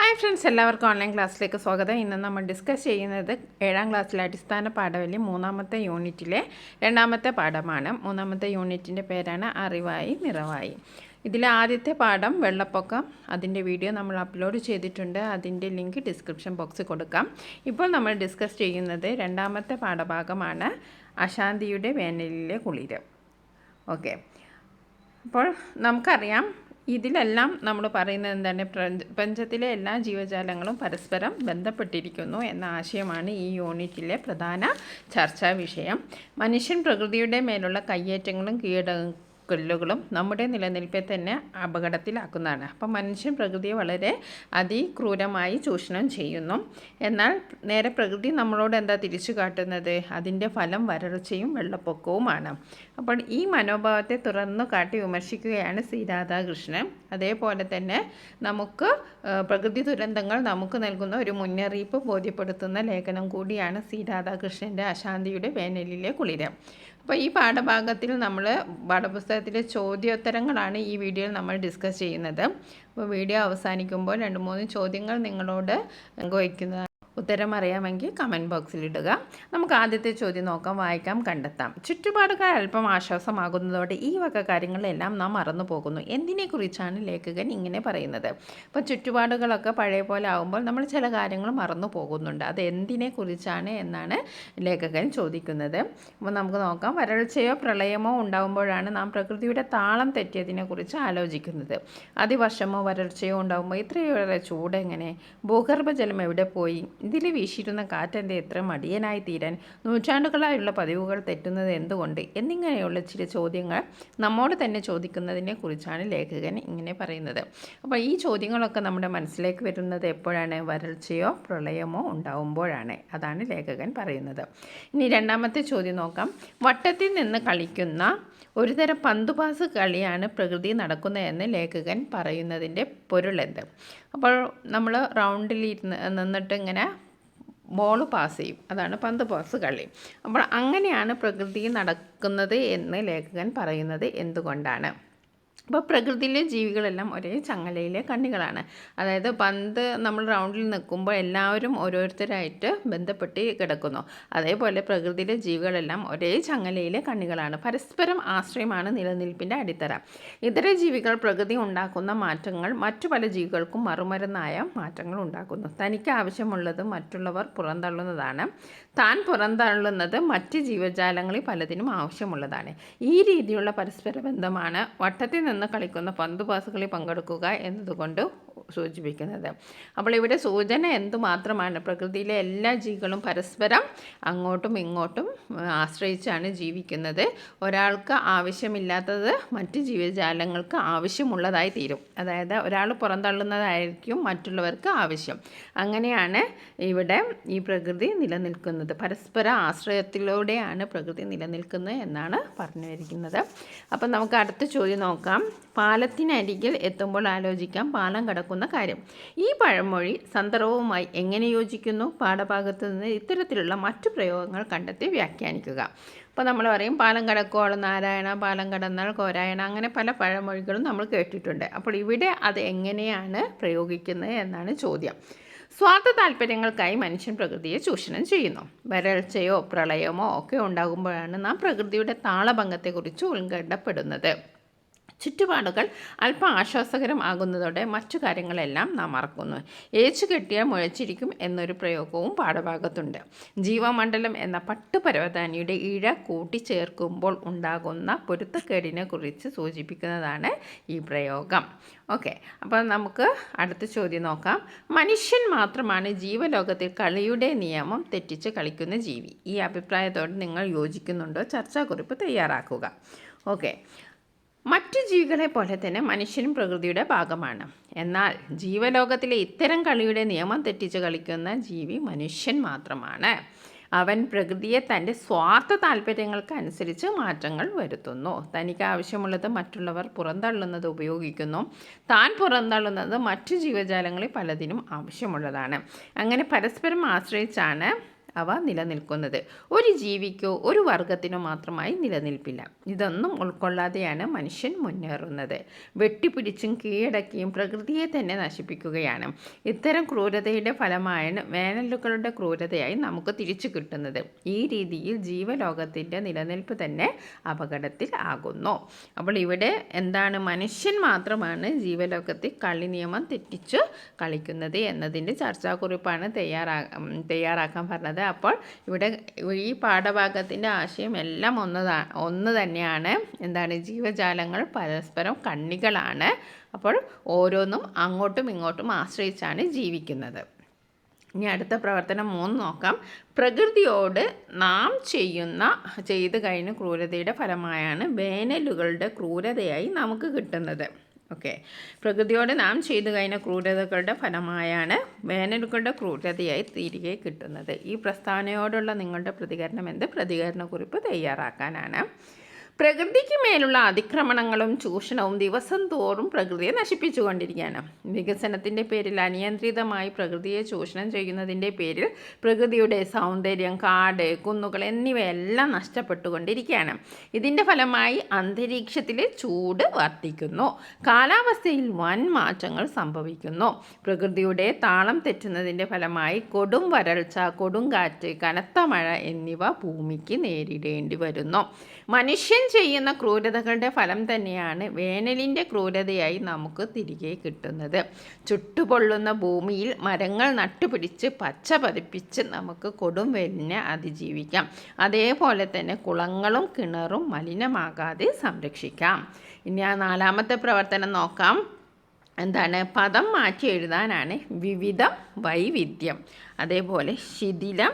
Hi friends എല്ലാവർക്കും online ക്ലാസ്സിലേക്ക് സ്വാഗതം. ഇന്ന് നമ്മൾ ഡിസ്കസ് ചെയ്യുന്നത് ഏഴാം ക്ലാസ്സിലെ അടിസ്ഥാന പാഠവലി മൂന്നാമത്തെ യൂണിറ്റിലെ രണ്ടാമത്തെ പാഠമാണ്. മൂന്നാമത്തെ യൂണിറ്റിന്റെ പേരാണ് അറിവായി നിറവായി. ഇതിലെ ആദ്യത്തെ പാഠം വെള്ളപ്പൊക്കം. അതിന്റെ വീഡിയോ നമ്മൾ അപ്ലോഡ് ചെയ്തിട്ടുണ്ട്. അതിന്റെ ലിങ്ക് ഡിസ്ക്രിപ്ഷൻ ബോക്സിൽ കൊടുക്കാം. ഇപ്പോൾ നമ്മൾ ഡിസ്കസ് ചെയ്യുന്നത് രണ്ടാമത്തെ പാഠഭാഗമാണ് അശാന്തിയുടെ വേനലിലെ കുളിര്. ഓക്കെ അപ്പോൾ നമുക്കറിയാം ഇതിലെല്ലാം നമ്മൾ പറയുന്നത് എന്താണ്? പ്രപഞ്ചത്തിലെ എല്ലാ ജീവജാലങ്ങളും പരസ്പരം ബന്ധപ്പെട്ടിരിക്കുന്നു എന്ന ആശയമാണ് ഈ യൂണിറ്റിലെ പ്രധാന ചർച്ചാ വിഷയം. മനുഷ്യൻ പ്രകൃതിയുടെ മേലുള്ള കയ്യേറ്റങ്ങളും കീഴട കൊല്ലുകളും നമ്മുടെ നിലനിൽപ്പെ തന്നെ അപകടത്തിലാക്കുന്നതാണ്. അപ്പം മനുഷ്യൻ പ്രകൃതിയെ വളരെ അതിക്രൂരമായി ചൂഷണം ചെയ്യുന്നു. എന്നാൽ നേരെ പ്രകൃതി നമ്മളോട് എന്താ തിരിച്ചു കാട്ടുന്നത്? അതിന്റെ ഫലം വരൾച്ചയും വെള്ളപ്പൊക്കവുമാണ്. അപ്പോൾ ഈ മനോഭാവത്തെ തുറന്നു കാട്ടി വിമർശിക്കുകയാണ് സി. രാധാകൃഷ്ണൻ. അതേപോലെ തന്നെ നമുക്ക് പ്രകൃതി ദുരന്തങ്ങൾ നമുക്ക് നൽകുന്ന ഒരു മുന്നറിയിപ്പ് ബോധ്യപ്പെടുത്തുന്ന ലേഖനം കൂടിയാണ് സി. രാധാകൃഷ്ണന്റെ അശാന്തിയുടെ വേനലിലെ കുളിരം. അപ്പോൾ ഈ പാഠഭാഗത്തിൽ നമ്മൾ പാഠപുസ്തകത്തിലെ ചോദ്യോത്തരങ്ങളാണ് ഈ വീഡിയോയിൽ നമ്മൾ ഡിസ്കസ് ചെയ്യുന്നത്. അപ്പോൾ വീഡിയോ അവസാനിക്കുമ്പോൾ രണ്ട് മൂന്ന് ചോദ്യങ്ങൾ നിങ്ങളോട് പങ്കുവയ്ക്കുന്നത് ഉത്തരം അറിയാമെങ്കിൽ കമന്റ് ബോക്സിൽ ഇടുക. നമുക്ക് ആദ്യത്തെ ചോദ്യം നോക്കാം വായിക്കാം കണ്ടെത്താം. ചുറ്റുപാടുകൾ അല്പം ആശ്വാസമാകുന്നതോടെ ഈ വക കാര്യങ്ങളെല്ലാം നാം മറന്നു പോകുന്നു. എന്തിനെക്കുറിച്ചാണ് ലേഖകൻ ഇങ്ങനെ പറയുന്നത്? അപ്പോൾ ചുറ്റുപാടുകളൊക്കെ പഴയ പോലെ ആകുമ്പോൾ നമ്മൾ ചില കാര്യങ്ങൾ മറന്നു പോകുന്നുണ്ട്. അത് എന്തിനെക്കുറിച്ചാണ് എന്നാണ് ലേഖകൻ ചോദിക്കുന്നത്. അപ്പോൾ നമുക്ക് നോക്കാം. വരൾച്ചയോ പ്രളയമോ ഉണ്ടാകുമ്പോഴാണ് നാം പ്രകൃതിയുടെ താളം തെറ്റിയതിനെക്കുറിച്ച് ആലോചിക്കുന്നത്. അതിവർഷമോ വരൾച്ചയോ ഉണ്ടാകുമ്പോൾ ഇത്രയേറെ ചൂട് എങ്ങനെ ഭൂഗർഭജലം എവിടെ പോയി ഇതിൽ വീശിയിരുന്ന കാറ്റന്റെ എത്ര മടിയനായി തീരാൻ? നൂറ്റാണ്ടുകളായുള്ള പതിവുകൾ തെറ്റുന്നത് എന്തുകൊണ്ട്? എന്നിങ്ങനെയുള്ള ചില ചോദ്യങ്ങൾ നമ്മോട് തന്നെ ചോദിക്കുന്നതിനെ കുറിച്ചാണ് ലേഖകൻ ഇങ്ങനെ പറയുന്നത്. അപ്പോൾ ഈ ചോദ്യങ്ങളൊക്കെ നമ്മുടെ മനസ്സിലേക്ക് വരുന്നത് എപ്പോഴാണ്? വരൾച്ചയോ പ്രളയമോ ഉണ്ടാവുമ്പോഴാണ്. അതാണ് ലേഖകൻ പറയുന്നത്. ഇനി രണ്ടാമത്തെ ചോദ്യം നോക്കാം. വട്ടത്തിൽ നിന്ന് കളിക്കുന്ന ഒരുതരം പന്തുപാസ് കളിയാണ് പ്രകൃതി നടക്കുന്നതെന്ന് ലേഖകൻ പറയുന്നതിന്റെ പൊരുളെന്ത് അപ്പോൾ നമ്മൾ റൗണ്ടിൽ ഇരുന്ന് നിന്നിട്ട് ഇങ്ങനെ ബോൾ പാസ് ചെയ്യും. അതാണ് പന്ത് പാസ് കളി. അപ്പോൾ അങ്ങനെയാണ് പ്രകൃതി നടക്കുന്നത് എന്ന് ലേഖകൻ പറയുന്നത് എന്തുകൊണ്ടാണ്? അപ്പോൾ പ്രകൃതിയിലെ ജീവികളെല്ലാം ഒരേ ചങ്ങലയിലെ കണ്ണികളാണ്. അതായത് പന്ത് നമ്മൾ റൗണ്ടിൽ നിൽക്കുമ്പോൾ എല്ലാവരും ഓരോരുത്തരായിട്ട് ബന്ധപ്പെട്ട് കിടക്കുന്നു. അതേപോലെ പ്രകൃതിയിലെ ജീവികളെല്ലാം ഒരേ ചങ്ങലയിലെ കണ്ണികളാണ്. പരസ്പരം ആശ്രയമാണ് നിലനിൽപ്പിന്റെ അടിത്തറ. ഇതര ജീവികൾ പ്രകൃതി ഉണ്ടാക്കുന്ന മാറ്റങ്ങൾ മറ്റു പല ജീവികൾക്കും മറുമരുന്നായ മാറ്റങ്ങൾ ഉണ്ടാക്കുന്നു. തനിക്ക് ആവശ്യമുള്ളത് മറ്റുള്ളവർ പുറന്തള്ളുന്നതാണ്. താൻ പുറന്തള്ളുന്നത് മറ്റ് ജീവജാലങ്ങളിൽ പലതിനും ആവശ്യമുള്ളതാണ്. ഈ രീതിയിലുള്ള പരസ്പര ബന്ധമാണ് വട്ടത്തിൽ നിന്ന് കളിക്കുന്ന പന്ത് പാസുകളിൽ പങ്കെടുക്കുക എന്നതുകൊണ്ട് സൂചിപ്പിക്കുന്നത്. അപ്പോൾ ഇവിടെ സൂചന എന്തുമാത്രമാണ്? പ്രകൃതിയിലെ എല്ലാ ജീവികളും പരസ്പരം അങ്ങോട്ടും ഇങ്ങോട്ടും ആശ്രയിച്ചാണ് ജീവിക്കുന്നത്. ഒരാൾക്ക് ആവശ്യമില്ലാത്തത് മറ്റ് ജീവജാലങ്ങൾക്ക് ആവശ്യമുള്ളതായി തീരും. അതായത് ഒരാൾ പുറന്തള്ളുന്നതായിരിക്കും മറ്റുള്ളവർക്ക് ആവശ്യം. അങ്ങനെയാണ് ഇവിടെ ഈ പ്രകൃതി നിലനിൽക്കുന്നത്. പരസ്പര ആശ്രയത്തിലൂടെയാണ് പ്രകൃതി നിലനിൽക്കുന്നത് എന്നാണ് പറഞ്ഞു വരിക്കുന്നത് അപ്പം നമുക്ക് അടുത്ത ചോദ്യം നോക്കാം. പാലത്തിനരികിൽ എത്തുമ്പോൾ ആലോചിക്കാം. പാലം കടക്കുന്ന കാര്യം. ഈ പഴമൊഴി സന്ദർഭവുമായി എങ്ങനെ യോജിക്കുന്നു? പാഠഭാഗത്ത് നിന്ന് ഇത്തരത്തിലുള്ള മറ്റു പ്രയോഗങ്ങൾ കണ്ടെത്തി വ്യാഖ്യാനിക്കുക. അപ്പോൾ നമ്മൾ പറയും പാലം കടക്കോളം നാരായണ പാലം കടന്നാൽ കോരായണ അങ്ങനെ പല പഴമൊഴികളും നമ്മൾ കേട്ടിട്ടുണ്ട്. അപ്പോൾ ഇവിടെ അത് എങ്ങനെയാണ് പ്രയോഗിക്കുന്നത് എന്നാണ് ചോദ്യം. സ്വാർത്ഥ താല്പര്യങ്ങൾക്കായി മനുഷ്യൻ പ്രകൃതിയെ ചൂഷണം ചെയ്യുന്നു. വരൾച്ചയോ പ്രളയമോ ഒക്കെ ഉണ്ടാകുമ്പോഴാണ് നാം പ്രകൃതിയുടെ താളഭംഗത്തെക്കുറിച്ച് ഉത്കണ്ഠപ്പെടുന്നത്. ചുറ്റുപാടുകൾ അല്പം ആശ്വാസകരമാകുന്നതോടെ മറ്റു കാര്യങ്ങളെല്ലാം നാം മറക്കുന്നു. ഏച്ചു കെട്ടിയ മുഴച്ചിരിക്കും എന്നൊരു പ്രയോഗവും പാഠഭാഗത്തുണ്ട്. ജീവമണ്ഡലം എന്ന പട്ടുപരവതാനിയുടെ ഇഴ കൂട്ടിച്ചേർക്കുമ്പോൾ ഉണ്ടാകുന്ന പൊരുത്തക്കേടിനെ കുറിച്ച് സൂചിപ്പിക്കുന്നതാണ് ഈ പ്രയോഗം. ഓക്കെ അപ്പോൾ നമുക്ക് അടുത്ത ചോദ്യം നോക്കാം. മനുഷ്യൻ മാത്രമാണ് ജീവലോകത്തിൽ കളിയുടെ നിയമം തെറ്റിച്ച് കളിക്കുന്ന ജീവി. ഈ അഭിപ്രായത്തോട് നിങ്ങൾ യോജിക്കുന്നുണ്ടോ? ചർച്ചാ കുറിപ്പ് തയ്യാറാക്കുക. ഓക്കെ മറ്റു ജീവികളെ പോലെ തന്നെ മനുഷ്യനും പ്രകൃതിയുടെ ഭാഗമാണ്. എന്നാൽ ജീവലോകത്തിലെ ഇത്തരം കളിയുടെ നിയമം തെറ്റിച്ച് കളിക്കുന്ന ജീവി മനുഷ്യൻ മാത്രമാണ്. അവൻ പ്രകൃതിയെ തന്റെ സ്വാർത്ഥ താല്പര്യങ്ങൾക്ക് അനുസരിച്ച് മാറ്റങ്ങൾ വരുത്തുന്നു. തനിക്ക് ആവശ്യമുള്ളത് മറ്റുള്ളവർ പുറന്തള്ളുന്നത് ഉപയോഗിക്കുന്നു. താൻ പുറന്തള്ളുന്നത് മറ്റു ജീവജാലങ്ങളിൽ പലതിനും ആവശ്യമുള്ളതാണ്. അങ്ങനെ പരസ്പരം ആശ്രയിച്ചാണ് അവ നിലനിൽക്കുന്നത്. ഒരു ജീവിക്കോ ഒരു വർഗത്തിനോ മാത്രമായി നിലനിൽപ്പില്ല. ഇതൊന്നും ഉൾക്കൊള്ളാതെയാണ് മനുഷ്യൻ മുന്നേറുന്നത്. വെട്ടിപ്പിടിച്ചും കീഴടക്കിയും പ്രകൃതിയെ തന്നെ നശിപ്പിക്കുകയാണ്. ഇത്തരം ക്രൂരതയുടെ ഫലമായാണ് വേനലുകളുടെ ക്രൂരതയായി നമുക്ക് തിരിച്ചു കിട്ടുന്നത്. ഈ രീതിയിൽ ജീവലോകത്തിന്റെ നിലനിൽപ്പ് തന്നെ അപകടത്തിൽ ആകുന്നു. അപ്പോൾ ഇവിടെ എന്താണ് മനുഷ്യൻ മാത്രമാണ് ജീവലോകത്തിൽ കളി നിയമം തെറ്റിച്ച് കളിക്കുന്നത് എന്നതിന്റെ ചർച്ചാക്കുറിപ്പാണ് തയ്യാറാ തയ്യാറാക്കാൻ പറഞ്ഞത്. അപ്പോൾ ഇവിടെ ഈ പാഠഭാഗത്തിന്റെ ആശയം എല്ലാം ഒന്നതാ ഒന്ന് തന്നെയാണ്. എന്താണ്? ജീവജാലങ്ങൾ പരസ്പരം കണ്ണികളാണ്. അപ്പോൾ ഓരോന്നും അങ്ങോട്ടും ഇങ്ങോട്ടും ആശ്രയിച്ചാണ് ജീവിക്കുന്നത്. ഇനി അടുത്ത പ്രവർത്തനം മൂന്ന് നോക്കാം. പ്രകൃതിയോട് നാം ചെയ്യുന്ന ചെയ്തു കഴിഞ്ഞ ക്രൂരതയുടെ ഫലമായാണ് വേനലുകളുടെ ക്രൂരതയായി നമുക്ക് കിട്ടുന്നത്. ഓക്കെ പ്രകൃതിയോട് നാം ചെയ്തു കഴിഞ്ഞ ക്രൂരതകളുടെ ഫലമായാണ് വേനലുകളുടെ ക്രൂരതയായി തിരികെ കിട്ടുന്നത്. ഈ പ്രസ്താവനയോടുള്ള നിങ്ങളുടെ പ്രതികരണം എന്ത്? പ്രതികരണക്കുറിപ്പ് തയ്യാറാക്കാനാണ്. പ്രകൃതിക്ക് മേലുള്ള അതിക്രമണങ്ങളും ചൂഷണവും ദിവസം തോറും പ്രകൃതിയെ നശിപ്പിച്ചു കൊണ്ടിരിക്കുകയാണ് വികസനത്തിന്റെ പേരിൽ അനിയന്ത്രിതമായി പ്രകൃതിയെ ചൂഷണം ചെയ്യുന്നതിന്റെ പേരിൽ പ്രകൃതിയുടെ സൗന്ദര്യം കാട് കുന്നുകൾ എന്നിവയെല്ലാം നഷ്ടപ്പെട്ടുകൊണ്ടിരിക്കുകയാണ്. ഇതിന്റെ ഫലമായി അന്തരീക്ഷത്തിലെ ചൂട് വർദ്ധിക്കുന്നു. കാലാവസ്ഥയിൽ വൻ മാറ്റങ്ങൾ സംഭവിക്കുന്നു. പ്രകൃതിയുടെ താളം തെറ്റുന്നതിന്റെ ഫലമായി കൊടും വരൾച്ച കൊടുങ്കാറ്റ് കനത്ത മഴ എന്നിവ ഭൂമിക്ക് നേരിടേണ്ടി വരുന്നു. മനുഷ്യൻ ചെയ്യുന്ന ക്രൂരതകളുടെ ഫലം തന്നെയാണ് വേനലിന്റെ ക്രൂരതയായി നമുക്ക് തിരികെ കിട്ടുന്നത്. ചുട്ടുപൊള്ളുന്ന ഭൂമിയിൽ മരങ്ങൾ നട്ടുപിടിച്ച് പച്ച പതിപ്പിച്ച് നമുക്ക് കൊടും വേലിനെ അതിജീവിക്കാം. അതേപോലെ തന്നെ കുളങ്ങളും കിണറും മലിനമാകാതെ സംരക്ഷിക്കാം. ഇനി ആ നാലാമത്തെ പ്രവർത്തനം നോക്കാം. എന്താണ്? പദം മാറ്റി എഴുതാനാണ് വിവിധ വൈവിധ്യം. അതേപോലെ ശിഥിലം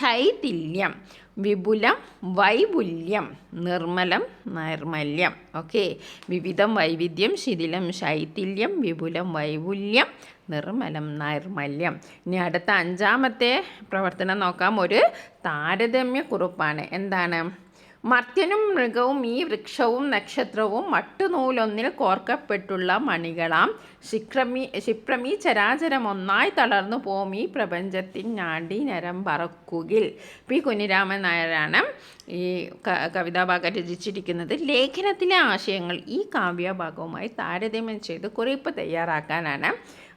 ശൈഥില്യം. വിപുലം വൈപുല്യം നിർമ്മലം നൈർമല്യം. ഓക്കെ വിവിധം വൈവിധ്യം ശിഥിലം ശൈഥില്യം വിപുലം വൈപുല്യം നിർമ്മലം നൈർമല്യം. ഇനി അടുത്ത അഞ്ചാമത്തെ പ്രവർത്തനം നോക്കാം. ഒരു താരതമ്യ കുറിപ്പാണ് എന്താണ്? മർത്യനും മൃഗവും ഈ വൃക്ഷവും നക്ഷത്രവും മട്ടുനൂലൊന്നിൽ കോർക്കപ്പെട്ടുള്ള മണികളാം. ശിക്രമി ശിപ്രമി ചരാചരം ഒന്നായി തളർന്നു പോം ഈ പ്രപഞ്ചത്തിൻ ഞാണ്ടി നരം പറക്കുകിൽ. പി. കുഞ്ഞിരാമൻ നായരാണ് ഈ കവിതാഭാഗം രചിച്ചിരിക്കുന്നത്. ലേഖനത്തിലെ ആശയങ്ങൾ ഈ കാവ്യഭാഗവുമായി താരതമ്യം ചെയ്ത് കുറിപ്പ് തയ്യാറാക്കാനാണ്.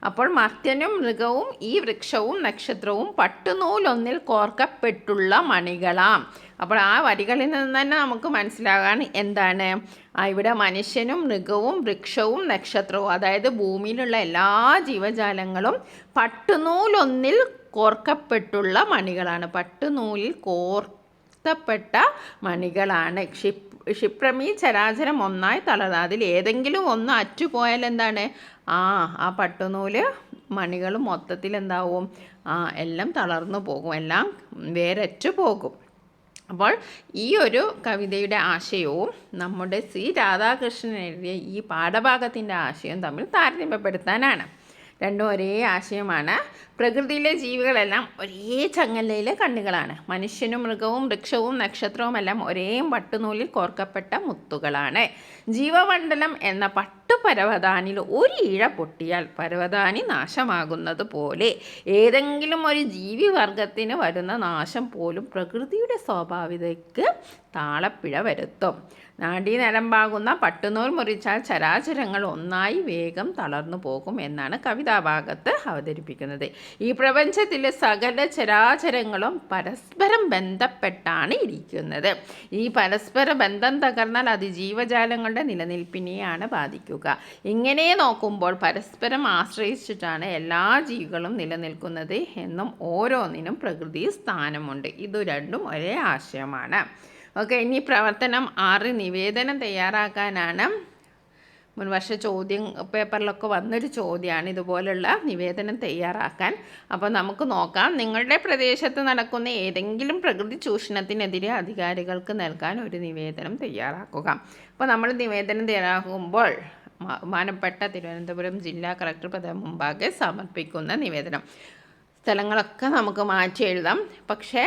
അപ്പോൾ മർത്യനും മൃഗവും ഈ വൃക്ഷവും നക്ഷത്രവും പട്ടുനൂലൊന്നിൽ കോർക്കപ്പെട്ടുള്ള മണികളാം. അപ്പോൾ ആ വരികളിൽ നിന്ന് തന്നെ നമുക്ക് മനസ്സിലാകാൻ എന്താണ്? ഇവിടെ മനുഷ്യനും മൃഗവും വൃക്ഷവും നക്ഷത്രവും അതായത് ഭൂമിയിലുള്ള എല്ലാ ജീവജാലങ്ങളും പട്ടുനൂലൊന്നിൽ കോർക്കപ്പെട്ടുള്ള മണികളാണ്. പട്ടുനൂലിൽ കോർക്കപ്പെട്ട മണികളാണ്. ക്ഷിപ് ക്ഷിപ്രമീ ചരാചരം ഒന്നായി തളർന്ന. അതിൽ ഏതെങ്കിലും ഒന്ന് അറ്റുപോയാൽ എന്താണ്? ആ ആ പട്ടുനൂൽ മണികൾ മൊത്തത്തിൽ എന്താവും? ആ എല്ലാം തളർന്നു പോകും. എല്ലാം വേരറ്റു പോകും. അപ്പോൾ ഈ ഒരു കവിതയുടെ ആശയവും നമ്മുടെ സി രാധാകൃഷ്ണൻ എഴുതിയ ഈ പാഠഭാഗത്തിന്റെ ആശയവും തമ്മിൽ താരതമ്യപ്പെടുത്താനാണ്. രണ്ടും ഒരേ ആശയമാണ്. പ്രകൃതിയിലെ ജീവികളെല്ലാം ഒരേ ചങ്ങലയിലെ കണ്ണുകളാണ്. മനുഷ്യനും മൃഗവും വൃക്ഷവും നക്ഷത്രവും എല്ലാം ഒരേ പട്ടുനൂലിൽ കോർക്കപ്പെട്ട മുത്തുകളാണ്. ജീവമണ്ഡലം എന്ന പട്ടു പരവതാനിൽ ഒരു ഇഴ പൊട്ടിയാൽ പരവതാനി നാശമാകുന്നത് പോലെ ഏതെങ്കിലും ഒരു ജീവിവർഗത്തിന് വരുന്ന നാശം പോലും പ്രകൃതിയുടെ സ്വാഭാവികതയ്ക്ക് താളപ്പിഴ വരുത്തും. നാഡീനരമ്പാകുന്ന പട്ടുനൂൽ മുറിച്ചാൽ ചരാചരങ്ങൾ ഒന്നായി വേഗം തളർന്നു പോകും എന്നാണ് കവിതാഭാഗത്ത് അവതരിപ്പിക്കുന്നത്. ഈ പ്രപഞ്ചത്തിലെ സകല ചരാചരങ്ങളും പരസ്പരം ബന്ധപ്പെട്ടാണ് ഇരിക്കുന്നത്. ഈ പരസ്പര ബന്ധം തകർന്നാൽ അത് ജീവജാലങ്ങളുടെ നിലനിൽപ്പിനെയാണ് ബാധിക്കുക. ഇങ്ങനെ നോക്കുമ്പോൾ പരസ്പരം ആശ്രയിച്ചിട്ടാണ് എല്ലാ ജീവികളും നിലനിൽക്കുന്നത് എന്നും ഓരോന്നിനും പ്രകൃതി സ്ഥാനമുണ്ട്. ഇതു രണ്ടും ഒരേ ആശയമാണ്. ഓക്കെ ഇനി പ്രവർത്തനം ആറ് നിവേദനം തയ്യാറാക്കാനാണ്. മുൻവർഷ ചോദ്യം പേപ്പറിലൊക്കെ വന്നൊരു ചോദ്യമാണ് ഇതുപോലുള്ള നിവേദനം തയ്യാറാക്കാൻ. അപ്പോൾ നമുക്ക് നോക്കാം നിങ്ങളുടെ പ്രദേശത്ത് നടക്കുന്ന ഏതെങ്കിലും പ്രകൃതി ചൂഷണത്തിനെതിരെ അധികാരികൾക്ക് നൽകാൻ ഒരു നിവേദനം തയ്യാറാക്കുക. അപ്പോൾ നമ്മൾ നിവേദനം തയ്യാറാക്കുമ്പോൾ മാനപ്പെട്ട തിരുവനന്തപുരം ജില്ലാ കളക്ടർ പദം മുമ്പാകെ സമർപ്പിക്കുന്ന നിവേദനം. സ്ഥലങ്ങളൊക്കെ നമുക്ക് മാറ്റി എഴുതാം. പക്ഷേ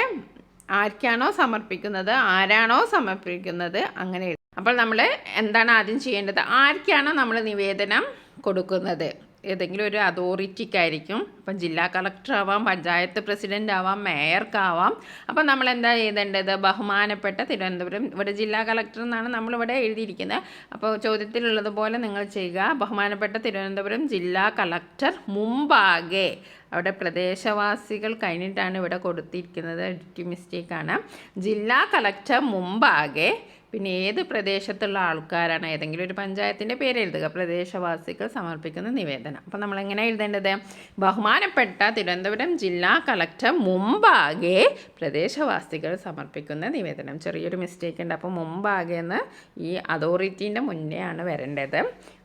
ആർക്കാണോ സമർപ്പിക്കുന്നത് ആരാണോ സമർപ്പിക്കുന്നത് അങ്ങനെ അപ്പോൾ നമ്മൾ എന്താണ് ആദ്യം ചെയ്യേണ്ടത്? ആർക്കാണോ നമ്മൾ നിവേദനം കൊടുക്കുന്നത്? ഏതെങ്കിലും ഒരു അതോറിറ്റിക്കായിരിക്കും. അപ്പം ജില്ലാ കളക്ടർ ആവാം പഞ്ചായത്ത് പ്രസിഡന്റ് ആവാം മേയർക്കാവാം. അപ്പം നമ്മൾ എന്താ ചെയ്തേണ്ടത് ബഹുമാനപ്പെട്ട തിരുവനന്തപുരം ഇവിടെ ജില്ലാ കളക്ടർ എന്നാണ് നമ്മളിവിടെ എഴുതിയിരിക്കുന്നത്. അപ്പോൾ ചോദ്യത്തിലുള്ളതുപോലെ നിങ്ങൾ ചെയ്യുക. ബഹുമാനപ്പെട്ട തിരുവനന്തപുരം ജില്ലാ കളക്ടർ മുമ്പാകെ അവിടെ പ്രദേശവാസികൾ കഴിഞ്ഞിട്ടാണ് ഇവിടെ കൊടുത്തിരിക്കുന്നത്. മിസ്റ്റേക്കാണ് ജില്ലാ കളക്ടർ മുമ്പാകെ പിന്നെ ഏത് പ്രദേശത്തുള്ള ആൾക്കാരാണ് ഏതെങ്കിലും ഒരു പഞ്ചായത്തിന്റെ പേര് എഴുതുക. പ്രദേശവാസികൾ സമർപ്പിക്കുന്ന നിവേദനം. അപ്പോൾ നമ്മൾ എങ്ങനെ എഴുതേണ്ടത്? ബഹുമാനപ്പെട്ട തിരുവനന്തപുരം ജില്ലാ കളക്ടർ മുമ്പാകെ പ്രദേശവാസികൾ സമർപ്പിക്കുന്ന നിവേദനം. ചെറിയൊരു മിസ്റ്റേക്ക് ഉണ്ട്. അപ്പോൾ മുമ്പാകെ എന്ന് ഈ അതോറിറ്റീന്റെ മുന്നേ ആണ് വരേണ്ടത്.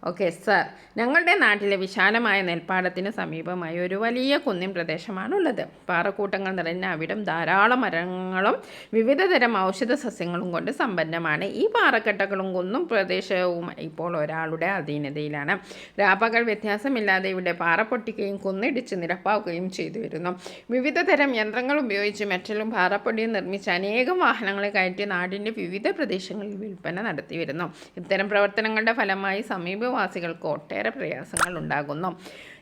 ഓക്കെ സർ ഞങ്ങളുടെ നാട്ടിലെ വിശാലമായ നെൽപ്പാടത്തിന് സമീപമായി ഒരു വലിയ കുന്നിൻ പ്രദേശമാണുള്ളത്. പാറക്കൂട്ടങ്ങൾ നിറഞ്ഞ അവിടം ധാരാളം മരങ്ങളും വിവിധതരം ഔഷധ സസ്യങ്ങളും കൊണ്ട് സമ്പന്നമാണ്. ഈ പാറക്കെട്ടകളും കുന്നും പ്രദേശവും ഇപ്പോൾ ഒരാളുടെ അധീനതയിലാണ്. രാപ്പകൽ വ്യത്യാസമില്ലാതെ ഇവിടെ പാറ പൊട്ടിക്കുകയും കുന്നിടിച്ച് നിരപ്പാക്കുകയും ചെയ്തു വരുന്നു. വിവിധ തരം യന്ത്രങ്ങൾ ഉപയോഗിച്ച് മെറ്റലും പാറപ്പൊടിയും നിർമ്മിച്ച് അനേകം വാഹനങ്ങളെ കയറ്റി നാടിന്റെ വിവിധ പ്രദേശങ്ങളിൽ വിൽപ്പന നടത്തി വരുന്നു. ഇത്തരം പ്രവർത്തനങ്ങളുടെ ഫലമായി സമീപവാസികൾക്ക് ഒട്ടേറെ പ്രയാസങ്ങൾ ഉണ്ടാകുന്നു.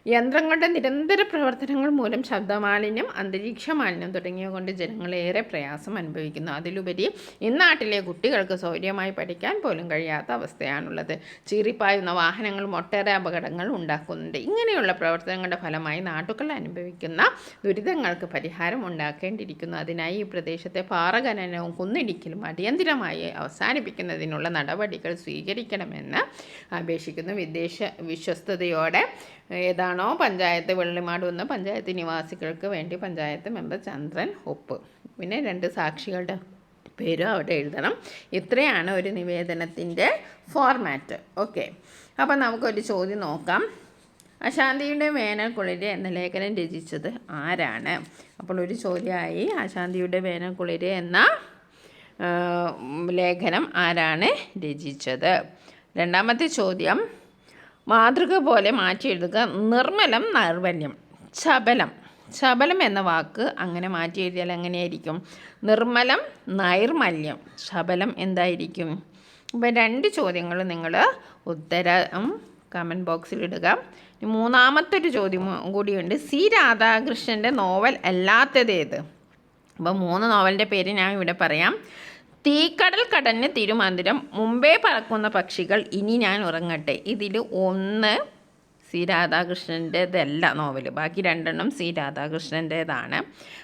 യന്ത്രങ്ങളുടെ നിരന്തര പ്രവർത്തനങ്ങൾ മൂലം ശബ്ദമാലിന്യം അന്തരീക്ഷ മാലിന്യം തുടങ്ങിയവ കൊണ്ട് ജനങ്ങളേറെ പ്രയാസം അനുഭവിക്കുന്നു. അതിലുപരി ഇന്നാട്ടിലെ കുട്ടികൾക്ക് സൗകര്യമായി പഠിക്കാൻ പോലും കഴിയാത്ത അവസ്ഥയാണുള്ളത്. ചീറിപ്പായുന്ന വാഹനങ്ങളും ഒട്ടേറെ അപകടങ്ങൾ ഉണ്ടാക്കുന്നുണ്ട്. ഇങ്ങനെയുള്ള പ്രവർത്തനങ്ങളുടെ ഫലമായി നാട്ടുകൾ അനുഭവിക്കുന്ന ദുരിതങ്ങൾക്ക് പരിഹാരം ഉണ്ടാക്കേണ്ടിയിരിക്കുന്നു. അതിനായി ഈ പ്രദേശത്തെ പാറഖനനവും കുന്നിടിക്കലും അടിയന്തിരമായി അവസാനിപ്പിക്കുന്നതിനുള്ള നടപടികൾ സ്വീകരിക്കണമെന്ന് അപേക്ഷിക്കുന്നു. വിദേശ വിശ്വസ്തയോടെ ഏതാണോ പഞ്ചായത്ത് വെള്ളിമാട് വന്ന പഞ്ചായത്ത് നിവാസികൾക്ക് വേണ്ടി പഞ്ചായത്ത് മെമ്പർ ചന്ദ്രൻ ഒപ്പ്. പിന്നെ രണ്ട് സാക്ഷികളുടെ പേരും അവിടെ എഴുതണം. ഇത്രയാണ് ഒരു നിവേദനത്തിന്റെ ഫോർമാറ്റ്. ഓക്കെ. അപ്പം നമുക്കൊരു ചോദ്യം നോക്കാം. അശാന്തിയുടെ വേനൽക്കുളിര് എന്ന ലേഖനം രചിച്ചത് ആരാണ്? അപ്പോൾ ഒരു ചോദ്യമായി. അശാന്തിയുടെ വേനൽക്കുളിര് എന്ന ലേഖനം ആരാണ് രചിച്ചത്? രണ്ടാമത്തെ ചോദ്യം മാതൃക പോലെ മാറ്റി എഴുതുക നിർമ്മലം നൈർവല്യം ചപലം ചപലം എന്ന വാക്ക് അങ്ങനെ മാറ്റി എഴുതിയാൽ എങ്ങനെയായിരിക്കും? നിർമ്മലം നൈർമല്യം ശബലം എന്തായിരിക്കും? ഇപ്പം രണ്ട് ചോദ്യങ്ങൾ നിങ്ങൾ ഉത്തരം കമന്റ് ബോക്സിൽ ഇടുക. മൂന്നാമത്തെ ഒരു ചോദ്യം കൂടിയുണ്ട്. സി രാധാകൃഷ്ണന്റെ നോവൽ അല്ലാത്തത് ഏത്? അപ്പോൾ മൂന്ന് നോവലിന്റെ പേര് ഞാൻ ഇവിടെ പറയാം. തീക്കടൽ കടഞ്ഞ് തിരുമാന്തിരം മുമ്പേ പറക്കുന്ന പക്ഷികൾ ഇനി ഞാൻ ഉറങ്ങട്ടെ. ഇതിൽ ഒന്ന് സി രാധാകൃഷ്ണന്റേതല്ല നോവൽ. ബാക്കി രണ്ടെണ്ണം സി രാധാകൃഷ്ണന്റേതാണ്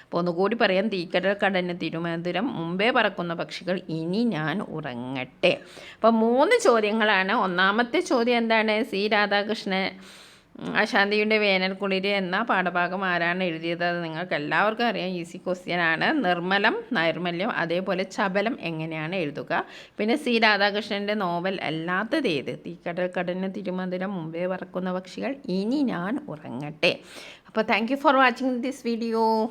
അപ്പോൾ ഒന്നുകൂടി പറയാം തീക്കടൽ കടഞ്ഞ് തിരുമന്ദിരം. മുമ്പേ പറക്കുന്ന പക്ഷികൾ ഇനി ഞാൻ ഉറങ്ങട്ടെ. അപ്പോൾ മൂന്ന് ചോദ്യങ്ങളാണ്. ഒന്നാമത്തെ ചോദ്യം എന്താണ്? സി രാധാകൃഷ്ണൻ അശാന്തിയുടെ വേനൽക്കുളിര് എന്ന പാഠഭാഗം ആരാണ് എഴുതിയത്? അത് നിങ്ങൾക്ക് എല്ലാവർക്കും അറിയാം. ഈസി ക്വസ്റ്റ്യൻ ആണ്. നിർമ്മലം നൈർമല്യം അതേപോലെ ചപലം എങ്ങനെയാണ് എഴുതുക? പിന്നെ സി രാധാകൃഷ്ണന്റെ നോവൽ അല്ലാത്തത് ഏത്? തീക്കടൽ കടലിന് തിരുമന്ദിരം മുമ്പേ പറക്കുന്ന പക്ഷികൾ ഇനി ഞാൻ ഉറങ്ങട്ടെ. അപ്പോൾ thank for watching this video